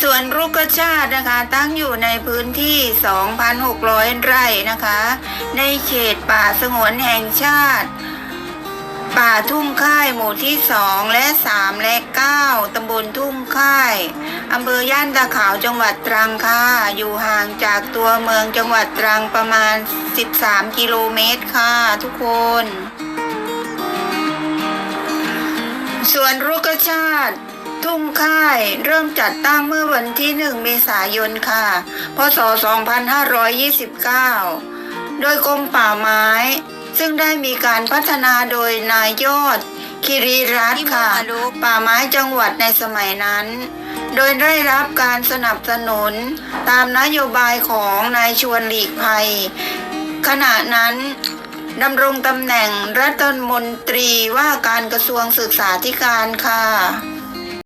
ส่วนรุกชาตินะคะตั้งอยู่ในพื้นที่ 2,600 ไร่นะคะ ในเขตป่าสงวนแห่งชาติ ป่าทุ่งค่ายหมู่ที่ 2 และ 3 และ 9 ตำบลทุ่งค่าย อำเภอย่านตาขาวจังหวัดตรังค่ะ อยู่ห่างจากตัวเมืองจังหวัดตรังประมาณ 13 กิโลเมตรค่ะทุกคนส่วนรุกชาติ ทุ่งค่าย เริ่มจัดตั้งเมื่อวันที่ 1 เมษายนค่ะ พศ 2529 โดยกรมป่าไม้ ซึ่งได้มีการพัฒนาโดยนายยอด คิริรัตน์ค่ะ ป่าไม้จังหวัดในสมัยนั้น โดยได้รับการสนับสนุนตามนโยบายของนายชวนหลีกภัย ขณะนั้นดำรงตำแหน่งรัฐมนตรีว่าการกระทรวงศึกษาธิการค่ะ